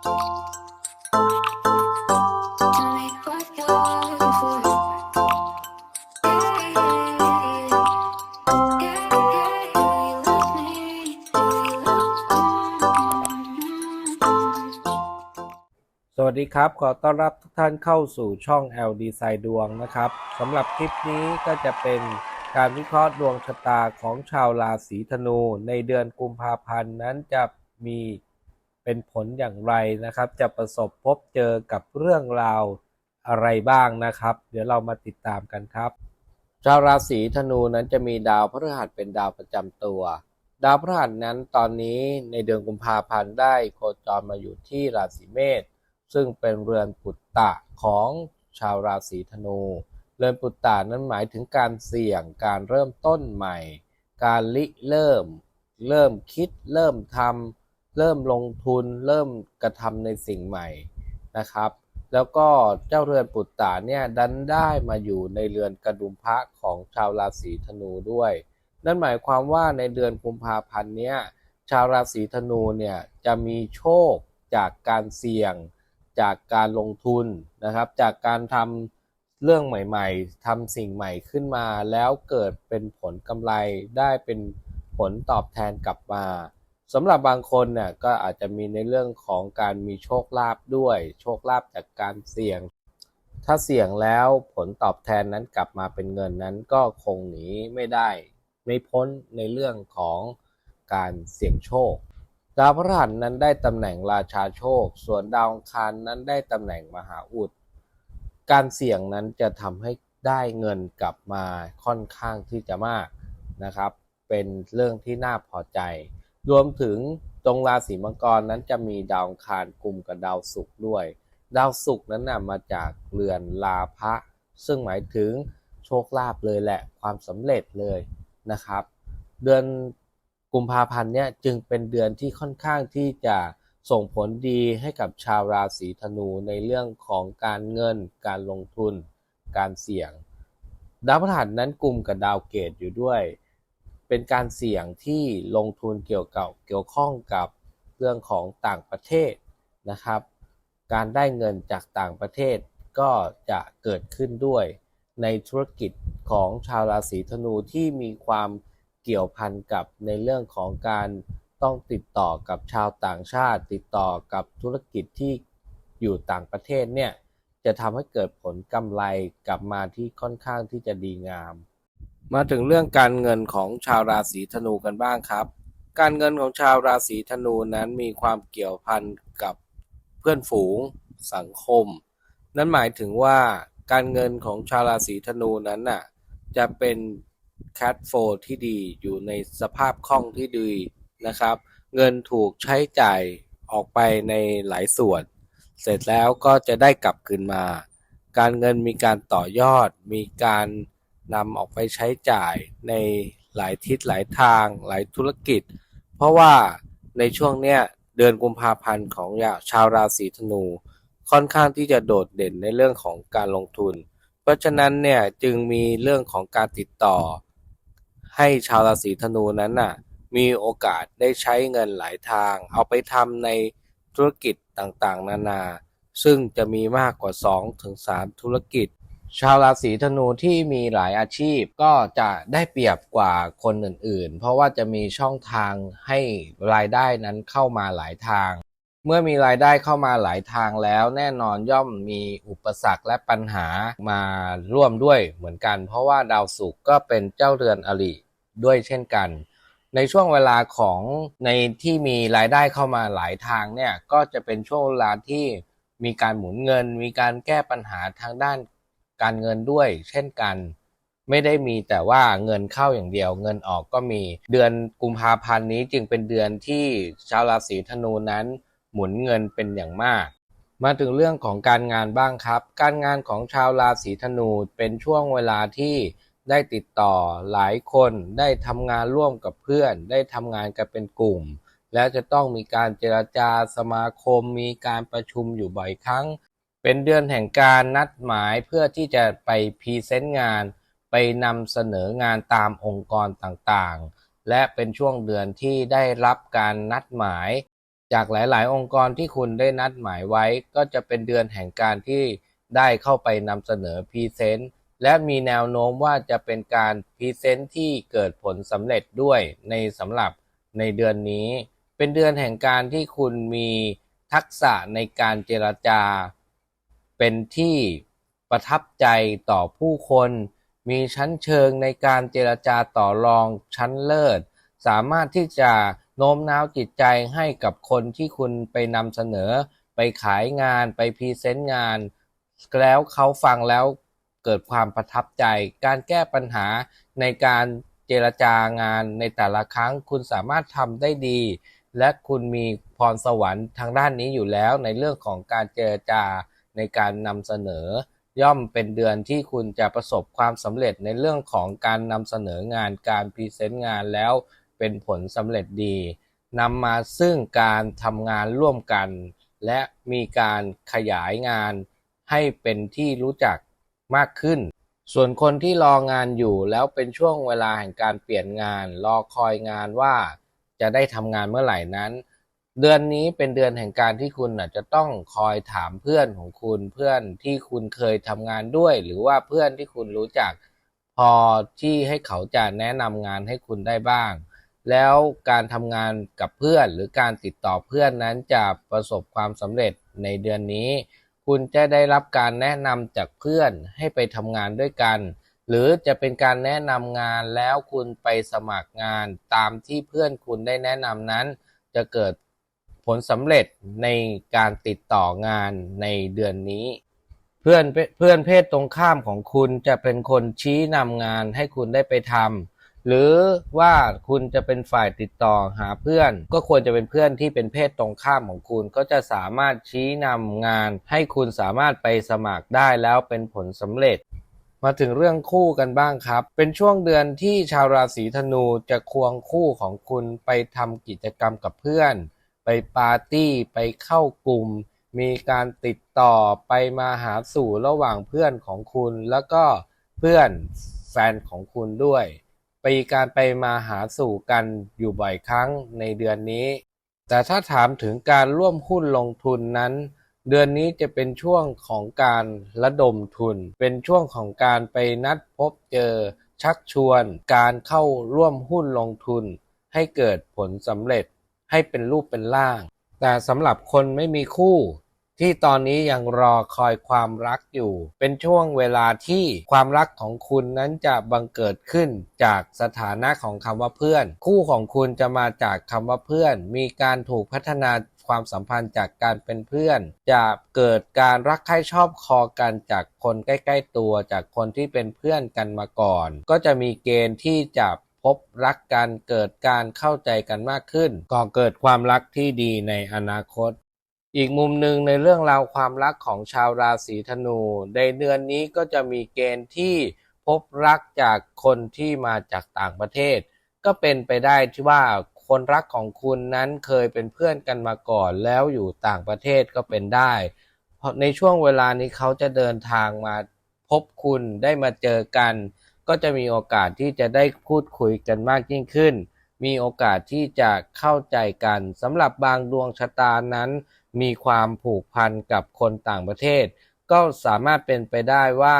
สวัสดีครับ ขอต้อนรับทุกท่านเข้าสู่ช่อง L D s i ดวงนะครับสำหรับคลิปนี้ก็จะเป็นการวิเคราะห์ดวงชะตาของชาวราศีธนู ในเดือนกุมภาพันธ์นั้นจะมี เป็นผลอย่างไรนะครับ จะประสบพบเจอกับเรื่องราวอะไรบ้างนะครับ เดี๋ยวเรามาติดตามกันครับ ชาวราศีธนูนั้นจะมีดาวพฤหัสเป็นดาวประจำตัว ดาวพฤหัสนั้นตอนนี้ในเดือนกุมภาพันธ์ได้โคจรมาอยู่ที่ราศีเมษซึ่งเป็นเรือนปุตตะของชาวราศีธนู เรือนปุตตะนั้นหมายถึงการเสี่ยงการเริ่มต้นใหม่ การริเริ่ม เริ่มคิดเริ่มทำ เริ่มลงทุนเริ่มกระทำในสิ่งใหม่นะครับ แล้วก็เจ้าเรือนปุตตะเนี่ยดันได้มาอยู่ในเรือนกระดุมพระของชาวราศีธนูด้วย นั่นหมายความว่าในเดือนกุมภาพันธ์เนี้ยชาวราศีธนูเนี่ยจะมีโชคจากการเสี่ยง จากการลงทุนนะครับ จากการทำเรื่องใหม่ๆทำสิ่งใหม่ขึ้นมา แล้วเกิดเป็นผลกำไรได้เป็นผลตอบแทนกลับมา สำหรับบางคนเนี่ยก็อาจจะมีในเรื่องของการมีโชคลาภด้วย โชคลาภจากการเสี่ยง ถ้าเสี่ยงแล้วผลตอบแทนนั้นกลับมาเป็นเงินนั้นก็คงหนีไม่ได้ ไม่พ้นในเรื่องของการเสี่ยงโชค ดาวพฤหัสนั้นได้ตำแหน่งราชาโชค ส่วนดาวอังคารนั้นได้ตำแหน่งมหาอุด การเสี่ยงนั้นจะทำให้ได้เงินกลับมาค่อนข้างที่จะมากนะครับ เป็นเรื่องที่น่าพอใจ รวมถึงตรงราศีมังกรนั้นจะมีดาวคารกลุ่มกับดาวศุกร์ด้วย ดาวศุกร์นั้นนะมาจากเรือนลาภะซึ่งหมายถึงโชคลาภเลยแหละความสำเร็จเลยนะครับ เดือนกุมภาพันธ์เนี่ยจึงเป็นเดือนที่ค่อนข้างที่จะส่งผลดีให้กับชาวราศีธนูในเรื่องของการเงิน การลงทุน การเสี่ยง ดาวพฤหัสนั้นกลุ่มกับดาวเกตอยู่ด้วย เป็นการเสี่ยงที่ลงทุนเกี่ยวกับเกี่ยวข้องกับเรื่องของต่างประเทศนะครับ การได้เงินจากต่างประเทศก็จะเกิดขึ้นด้วย ในธุรกิจของชาวราศีธนูที่มีความเกี่ยวพันกับในเรื่องของการต้องติดต่อกับชาวต่างชาติ ติดต่อกับธุรกิจที่อยู่ต่างประเทศเนี่ยจะทำให้เกิดผลกำไรกลับมาที่ค่อนข้างที่จะดีงาม มาถึงเรื่องการเงินของชาวราศีธนูกันบ้างครับ การเงินของชาวราศีธนูนั้นมีความเกี่ยวพันกับเพื่อนฝูง สังคม นั่นหมายถึงว่าการเงินของชาวราศีธนูนั้นน่ะจะเป็นแคดโฟที่ดีอยู่ในสภาพคล่องที่ดีนะครับ เงินถูกใช้จ่ายออกไปในหลายส่วน เสร็จแล้วก็จะได้กลับคืนมา การเงินมีการต่อยอด มีการ นำออกไปใช้จ่ายในหลายทิศหลายทาง หลายธุรกิจ เพราะว่าในช่วงเนี้ยเดือนกุมภาพันธ์ของชาวราศีธนู ค่อนข้างที่จะโดดเด่นในเรื่องของการลงทุน เพราะฉะนั้นเนี่ยจึงมีเรื่องของการติดต่อ ให้ชาวราศีธนูนั้นน่ะมีโอกาสได้ใช้เงินหลายทาง เอาไปทำในธุรกิจต่างๆ นานา ซึ่งจะมีมากกว่า 2-3ถึงธุรกิจ ชาวราศีธนูที่มีหลายอาชีพก็จะได้เปรียบกว่าคนอื่นๆ เพราะว่าจะมีช่องทางให้รายได้นั้นเข้ามาหลายทาง เมื่อมีรายได้เข้ามาหลายทางแล้ว แน่นอนย่อมมีอุปสรรคและปัญหามาร่วมด้วยเหมือนกัน เพราะว่าดาวศุกร์ก็เป็นเจ้าเรือนอริด้วยเช่นกัน ในช่วงเวลาของในที่มีรายได้เข้ามาหลายทางเนี่ยก็จะเป็นช่วงเวลาที่มีการหมุนเงิน มีการแก้ปัญหาทางด้าน การเงินด้วย เช่นกัน ไม่ได้มีแต่ว่าเงินเข้าอย่างเดียว เงินออกก็มีเดือนกุมภาพันธ์นี้จึงเป็นเดือนที่ชาวราศีธนูนั้น หมุนเงินเป็นอย่างมาก มาถึงเรื่องของการงานบ้างครับ การงานของชาวราศีธนูเป็นช่วงเวลาที่ได้ติดต่อหลายคนได้ทำงานร่วมกับเพื่อน ได้ทำงานกันเป็นกลุ่ม แล้วจะต้องมีการเจรจาสมาคม มีการประชุมอยู่บ่อยครั้ง เป็นเดือนแห่งการนัดหมายเพื่อที่จะไปพรีเซนต์งาน ไปนำเสนองานตามองค์กรต่างๆ และเป็นช่วงเดือนที่ได้รับการนัดหมาย จากหลายๆ องค์กรที่คุณได้นัดหมายไว้ ก็จะเป็นเดือนแห่งการที่ได้เข้าไปนำเสนอพรีเซนต์และมีแนวโน้มว่าจะเป็นการพรีเซนต์ที่เกิดผลสำเร็จด้วยในสำหรับในเดือนนี้ เป็นเดือนแห่งการที่คุณมีทักษะในการเจรจา เป็นที่ประทับใจต่อผู้คน มีชั้นเชิงในการเจรจาต่อรองชั้นเลิศ สามารถที่จะโน้มน้าวจิตใจให้กับคนที่คุณไปนำเสนอ ไปขายงานไปพรีเซนต์งาน แล้วเขาฟังแล้วเกิดความประทับใจ การแก้ปัญหาในการเจรจางานในแต่ละครั้งคุณสามารถทำได้ดี และคุณมีพรสวรรค์ทางด้านนี้อยู่แล้วในเรื่องของการเจรจา ในการนำเสนอ ย่อมเป็นเดือนที่คุณจะประสบความสำเร็จในเรื่องของการนำเสนองานการพรีเซนต์งานแล้วเป็นผลสำเร็จดีนำมาซึ่งการทำงานร่วมกัน และมีการขยายงานให้เป็นที่รู้จักมากขึ้น ส่วนคนที่รองานอยู่แล้วเป็นช่วงเวลาแห่งการเปลี่ยนงาน รอคอยงานว่าจะได้ทำงานเมื่อไหร่นั้น เดือนนี้เป็นเดือนแห่งการที่คุณอาจจะต้องคอยถามเพื่อนของคุณเพื่อนที่คุณเคยทำงานด้วย หรือว่าเพื่อนที่คุณรู้จัก พอที่ให้เขาจะแนะนำงานให้คุณได้บ้าง แล้วการทำงานกับเพื่อนหรือการติดต่อเพื่อนนั้นจะประสบความสำเร็จในเดือนนี้ คุณจะได้รับการแนะนำจากเพื่อนให้ไปทำงานด้วยกัน หรือจะเป็นการแนะนำงานแล้วคุณไปสมัครงานตามที่เพื่อนคุณได้แนะนำนั้น จะเกิด ผลสำเร็จในการติดต่องานในเดือนนี้ เพื่อนเพื่อนเพศตรงข้ามของคุณจะเป็นคนชี้นำงานให้คุณได้ไปทำหรือว่าคุณจะเป็นฝ่ายติดต่อหาเพื่อน ก็ควรจะเป็นเพื่อนที่เป็นเพศตรงข้ามของคุณ ก็จะสามารถชี้นำงาน ให้คุณสามารถไปสมัครได้แล้วเป็นผลสำเร็จมาถึงเรื่องคู่กันบ้างครับ เป็นช่วงเดือนที่ชาวราศีธนูจะควงคู่ของคุณไปทำกิจกรรมกับเพื่อน ไปปาร์ตี้ไปเข้ากลุ่ม มีการติดต่อไปมาหาสู่ระหว่างเพื่อนของคุณแล้วก็เพื่อนแฟนของคุณด้วย ไปการไปมาหาสู่กันอยู่บ่อยครั้งในเดือนนี้ แต่ถ้าถามถึงการร่วมหุ้นลงทุนนั้น เดือนนี้จะเป็นช่วงของการระดมทุน เป็นช่วงของการไปนัดพบเจอ ชักชวน การเข้าร่วมหุ้นลงทุน ให้เกิดผลสำเร็จ ให้เป็นรูปเป็นร่าง แต่สำหรับคนไม่มีคู่ ที่ตอนนี้ยังรอคอยความรักอยู่ เป็นช่วงเวลาที่ความรักของคุณนั้นจะบังเกิดขึ้นจากสถานะของคำว่าเพื่อน คู่ของคุณจะมาจากคำว่าเพื่อน มีการถูกพัฒนาความสัมพันธ์จากการเป็นเพื่อน จะเกิดการรักใคร่ชอบคอกันจากคนใกล้ ๆ ตัวจากคนที่เป็นเพื่อนกันมาก่อน ก็จะมีเกณฑ์ที่จะ พบรักกันเกิดการเข้าใจกันมากขึ้น ก่อเกิดความรักที่ดีในอนาคต อีกมุมหนึ่งในเรื่องราวความรักของชาวราศีธนู ในเดือนนี้ก็จะมีเกณฑ์ที่พบรักจากคนที่มาจากต่างประเทศ ก็เป็นไปได้ที่ว่าคนรักของคุณนั้นเคยเป็นเพื่อนกันมาก่อนแล้วอยู่ต่างประเทศก็เป็นได้ เพราะในช่วงเวลานี้เขาจะเดินทางมาพบคุณได้มาเจอกัน ก็จะมีโอกาสที่จะได้พูดคุยกันมากยิ่งขึ้น มีโอกาสที่จะเข้าใจกันสำหรับบางดวงชะตานั้น มีความผูกพันกับคนต่างประเทศ ก็สามารถเป็นไปได้ว่า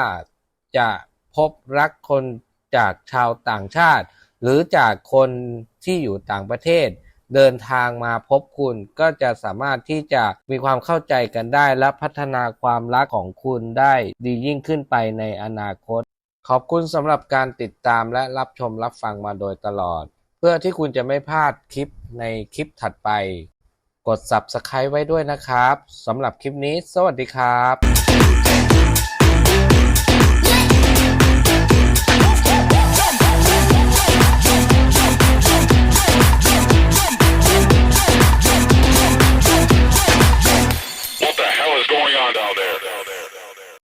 จะพบรักคนจากชาวต่างชาติ หรือจากคนที่อยู่ต่างประเทศ เดินทางมาพบคุณก็จะสามารถที่จะมีความเข้าใจกันได้ และพัฒนาความรักของคุณได้ดียิ่งขึ้นไปในอนาคต ขอบคุณสำหรับการติดตามและรับชมรับฟังมาโดยตลอด เพื่อที่คุณจะไม่พลาดคลิปในคลิปถัดไป กด Subscribe ไว้ด้วยนะครับสำหรับคลิปนี้ สวัสดีครับ